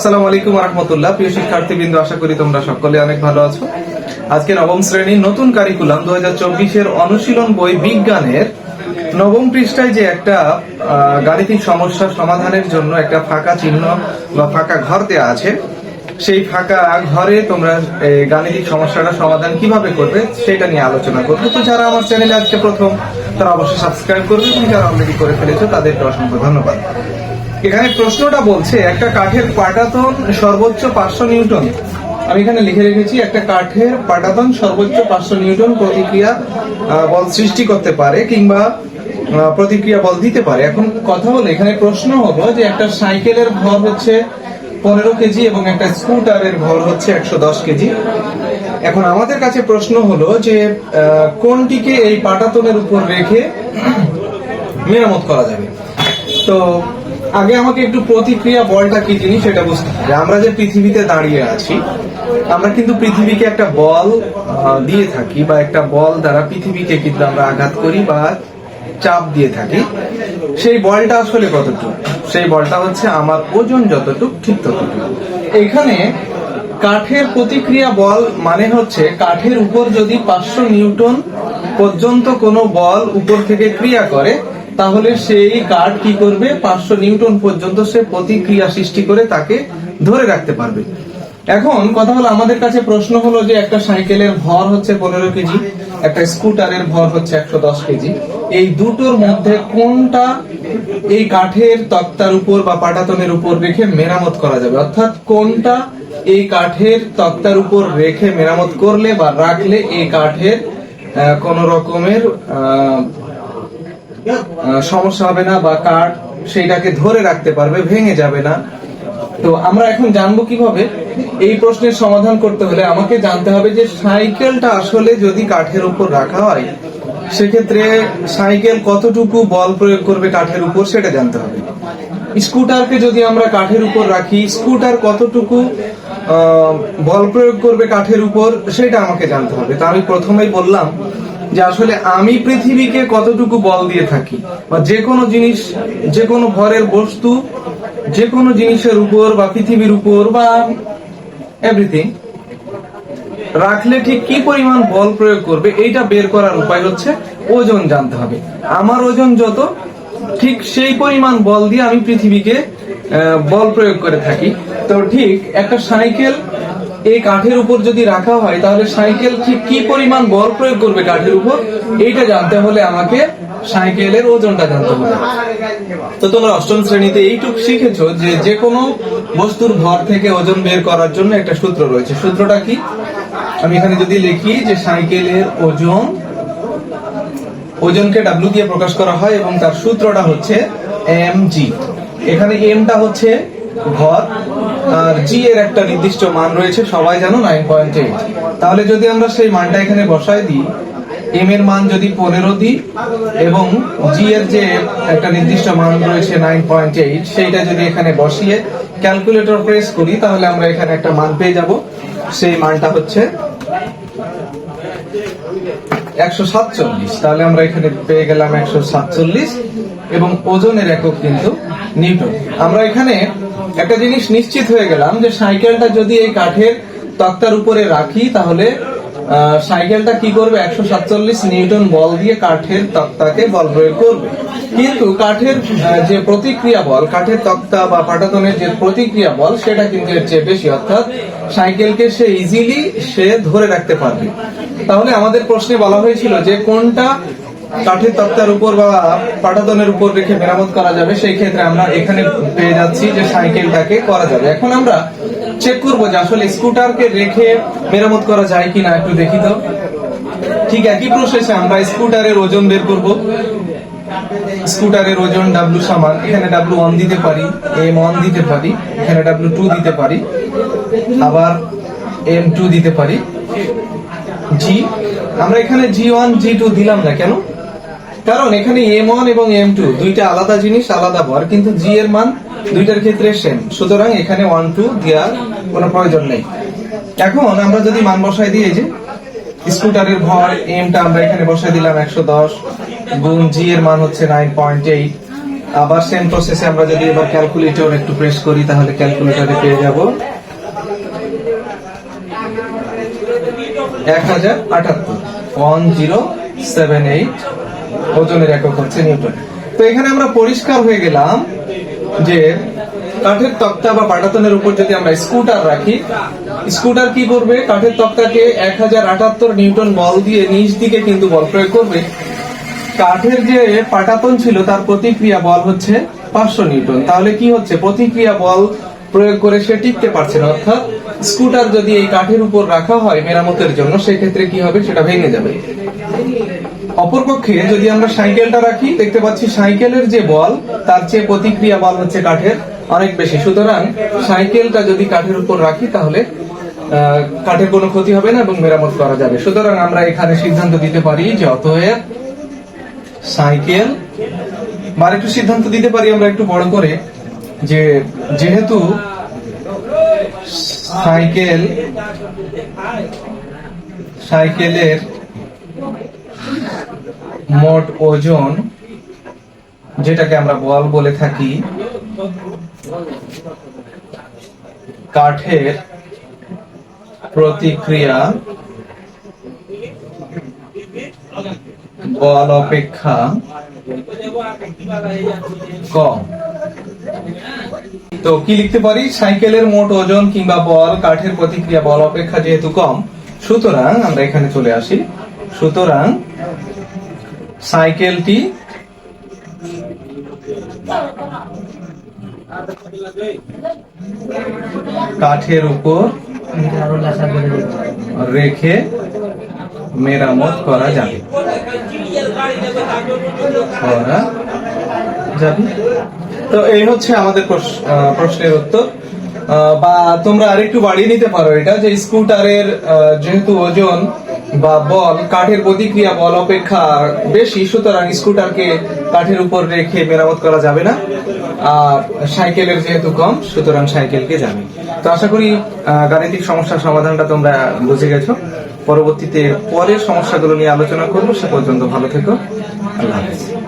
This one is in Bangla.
আসসালামু আলাইকুম রহমতুল্লাহ। প্রিয় শিক্ষার্থীবৃন্দ, আশা করি তোমরা সকলে অনেক ভালো আছো। আজকে নবম শ্রেণির নতুন কারিকুলাম দু চব্বিশের অনুশীলন বই বিজ্ঞানের নবম পৃষ্ঠায় যে একটা গাণিতিক সমস্যা সমাধানের জন্য একটা ফাঁকা চিহ্ন বা ফাঁকা ঘর দেওয়া আছে, সেই ফাঁকা ঘরে তোমরা গাণিতিক সমস্যাটা সমাধান কীভাবে করবে সেটা নিয়ে আলোচনা করবে। তো যারা আমার চ্যানেলে আজকে প্রথম, তারা অবশ্যই সাবস্ক্রাইব করবে এবং যারা অলরেডি করে ফেলেছো তাদেরকে অসংখ্য ধন্যবাদ। এখানে প্রশ্নটা বলছে, একটা কাঠের পাটাতন সর্বোচ্চ পাঁচশো নিউটন। আমি এখানে লিখে রেখেছি, একটা কাঠের পাটাতন সর্বোচ্চ পাঁচশো নিউটন প্রতিক্রিয়া বল সৃষ্টি করতে পারে কিংবা প্রতিক্রিয়া বল দিতে পারে। এখন কথা হলো, এখানে প্রশ্ন হলো যে একটা সাইকেলের ভর হচ্ছে পনেরো কেজি এবং একটা স্কুটারের ভর হচ্ছে একশো দশ কেজি। এখন আমাদের কাছে প্রশ্ন হলো যে কোনটিকে এই পাটাতনের উপর রেখে মেরামত করা যাবে? তো আগে আমাকে একটু প্রতিক্রিয়া বলটা কি জিনিস সেটা বুঝতে হবে। আমরা যে পৃথিবীতে দাঁড়িয়ে আছি, আমরা কিন্তু পৃথিবীকে একটা বল দিয়ে থাকি বা একটা বল দ্বারা পৃথিবীকে কিন্তু আমরা আঘাত করি বা চাপ দিয়ে থাকি। সেই বলটা আসলে কতটুকু? সেই বলটা হচ্ছে আমার ওজন যতটুকু, ঠিক ততটুকু। এখানে কাঠের প্রতিক্রিয়া বল মানে হচ্ছে কাঠের উপর যদি পাঁচশো নিউটন পর্যন্ত কোনো বল উপর থেকে ক্রিয়া করে তাহলে সেই কাঠ কি করবে? পাঁচশো নিউটন পর্যন্ত সে প্রতিক্রিয়া সৃষ্টি করে তাকে ধরে রাখতে পারবে। এখন কথা হলো, আমাদের কাছে প্রশ্ন হলো যে একটা সাইকেলের ভর হচ্ছে পনেরো কেজি, একটা স্কুটারের ভর হচ্ছে একশো দশ কেজি। এই দুটোর মধ্যে কোনটা এই কাঠের তক্তার উপর বা পাটাতনের উপর রেখে মেরামত করা যাবে? অর্থাৎ কোনটা এই কাঠের তক্তার উপর রেখে মেরামত করলে বা রাখলে এই কাঠের কোন রকমের সমস্যা হবে না বা কাঠ সেইটাকে ধরে রাখতে পারবে, ভেঙে যাবে না। তো আমরা এখন জানব কীভাবে? এই প্রশ্নের সমাধান করতে হলে আমাকে জানতে হবে যে সাইকেলটা আসলে যদি কাঠের উপর রাখা হয়, সেক্ষেত্রে সাইকেল কতটুকু বল প্রয়োগ করবে কাঠের উপর সেটা জানতে হবে। স্কুটারকে যদি আমরা কাঠের উপর রাখি, স্কুটার কতটুকু বল প্রয়োগ করবে কাঠের উপর, সেটা আমাকে জানতে হবে। তা আমি প্রথমেই বললাম যে আসলে আমি পৃথিবীকে কতটুকু বল দিয়ে থাকি বা যে কোনো জিনিস, যে কোনো ভরের বস্তু, যে কোনো জিনিসের উপর বা পৃথিবীর উপর বা এভরিথিং রাখলে ঠিক কি পরিমাণ বল প্রয়োগ করবে এইটা বের করার উপায় হচ্ছে ওজন জানতে হবে। আমার ওজন যত, ঠিক সেই পরিমাণ বল দিয়ে আমি পৃথিবীকে বল প্রয়োগ করে থাকি। তো ঠিক একটা সাইকেল এই কাঠের উপর যদি রাখা হয়, তাহলে সাইকেল ঠিক কি পরিমাণ বল প্রয়োগ করবে কাঠের উপর? এইটা জানতে হলে আমাকে সাইকেলের ওজনটা জানতে হবে। তো তোমরা অষ্টম শ্রেণীতে এইটুক শিখেছো যে যে কোনো বস্তুর ভর থেকে ওজন বের করার জন্য একটা সূত্র রয়েছে। সূত্রটা কি? আমি এখানে যদি লিখি যে সাইকেলের ওজন, ওজনকে ডাব্লু দিয়ে প্রকাশ করা হয় এবং তার সূত্রটা হচ্ছে এম জি এখানে এমটা হচ্ছে ভর জি এর একটা নির্দিষ্ট মান রয়েছে, সবাই জানো নাইন পয়েন্ট এইট তাহলে যদি আমরা সেই মানটা এখানে বসাই দিই এম এর মান যদি পনেরো দিই এবং জি এর যে একটা নির্দিষ্ট মান রয়েছে নাইন পয়েন্ট এইট সেইটা যদি এখানে বসিয়ে ক্যালকুলেটর প্রেস করি, তাহলে আমরা এখানে একটা মান পেয়ে যাব। সেই মানটা হচ্ছে একশো সাতচল্লিশ। তাহলে আমরা এখানে পেয়ে গেলাম একশো সাতচল্লিশ এবং ওজনের একক কিন্তু নিউটন। আমরা এখানে একটা জিনিস নিশ্চিত হয়ে গেলাম যে সাইকেলটা যদি এই কাঠের তক্তার উপরে রাখি, তাহলে সাইকেলটা কি করবে? একশো সাতচল্লিশ নিউটন বল দিয়ে কাঠের তক্তাকে বল প্রয়োগ করবে। কিন্তু কাঠের যে প্রতিক্রিয়া বল, কাঠের তক্তা বা পাটাতনের যে প্রতিক্রিয়া বল, সেটা কিন্তু এর চেয়ে বেশি। অর্থাৎ সাইকেলকে সে ইজিলি সে ধরে রাখতে পারবে। তাহলে আমাদের প্রশ্নে বলা হয়েছিল যে কোনটা কাঠের তক্তার উপর বা পাটাতনের উপর রেখে মেরামত করা যাবে, সেই ক্ষেত্রে আমরা এখানে পেয়ে যাচ্ছি যে সাইকেলটাকে করা যাবে। এখন আমরা চেক করব যে আসলে স্কুটারকে রেখে মেরামত করা যায় কিনা, একটু দেখি তো। ঠিক একই প্রসেসে আমরা স্কুটারের ওজন বের করব। স্কুটারের ওজন ডাব্লু সমান, এখানে ডাব্লু ওয়ান দিতে পারি এম ওয়ান দিতে পারি, এখানে ডাব্লু টু দিতে পারি, আবার এম টু দিতে পারি। জি আমরা এখানে জি ওয়ান জি টু দিলাম না কেন? কারণ এখানে এম ওয়ান এবং এম টু দুইটা আলাদা জিনিস, আলাদা ভর, কিন্তু জি এর মান দুইটার ক্ষেত্রে সেম সুতরাং এখানে ওয়ান টু দেওয়ার কোনো প্রয়োজন নেই। এখন আমরা যদি মান বসাই দিই যে স্কুটারের ভর, এমটা আমরা এখানে বসাই দিলাম একশো দশ গুণ জি এর মান হচ্ছে নাইন পয়েন্ট এইট আবার সেম প্রসেসে আমরা যদি এবার ক্যালকুলেটর একটু প্রেস করি, তাহলে ক্যালকুলেটরে পেয়ে যাব এক হাজার আটাত্তর। ওয়ান জিরো সেভেন এইট ওজনের একক হচ্ছে নিউটন। তো এখানে আমরা পরিষ্কার হয়ে গেলাম যে কাঠের তক্তা বা পাটাতনের উপর যদি আমরা স্কুটার রাখি, স্কুটার কি করবে? কাঠের তক্তাকে এক হাজার আটাত্তর নিউটন বল দিয়ে নিচ দিকে কিন্তু বল প্রয়োগ করবে। কাঠের যে পাটাতন ছিল, তার প্রতিক্রিয়া বল হচ্ছে পাঁচশো নিউটন। তাহলে কি হচ্ছে? প্রতিক্রিয়া বল প্রয়োগ করে সে টিকতে পারছে না। অর্থাৎ স্কুটার যদি এই কাঠের উপর রাখা হয় মেরামতের জন্য, সেক্ষেত্রে কি হবে? সেটা ভেঙে যাবে। অপরপক্ষে যদি আমরা সাইকেলটা রাখি, দেখতে পাচ্ছি সাইকেলের যে বল, তার চেয়ে প্রতিক্রিয়া বল হচ্ছে কাঠের অনেক বেশি। সুতরাং সাইকেলটা যদি কাঠের উপর রাখি, তাহলে কাঠের কোনো ক্ষতি হবে না এবং মেরামত করা যাবে। সুতরাং আমরা এখানে সিদ্ধান্ত দিতে পারি যে অতএব সাইকেল, বা একটু সিদ্ধান্ত দিতে পারি আমরা একটু বড় করে, যে যেহেতু সাইকেল, সাইকেলের মোট ওজন, যেটাকে আমরা বল বলে থাকি, কাঠের প্রতিক্রিয়া বল অপেক্ষা কম। তো কি লিখতে পারি? সাইকেলের মোট ওজন কিংবা বল, কাঠের প্রতিক্রিয়া, বল অপেক্ষা যেহেতু কম, সুতরাং আমরা এখানে চলে আসি। সুতরাং সাইকেলটি কাঠের উপর রেখে মেরামত করা যাবে। করা যাবে। তো এই হচ্ছে আমাদের প্রশ্নের উত্তর। বা তোমরা আরেকটু বাড়িয়ে নিতে পারো এটা, যে স্কুটারের যেহেতু ওজন বা বল, কাঠের প্রতিক্রিয়া বল, অপেক্ষা বেশি, সুতরাং স্কুটারকে কাঠের উপর রেখে মেরামত করা যাবে না। আর সাইকেলের যেহেতু কম, সুতরাং সাইকেলকে যাবে। তো আশা করি গাণিতিক সমস্যার সমাধানটা তোমরা বুঝে গেছো। পরবর্তীতে পরের সমস্যাগুলো নিয়ে আলোচনা করব। সে পর্যন্ত ভালো থেকো। আল্লাহ হাফেজ।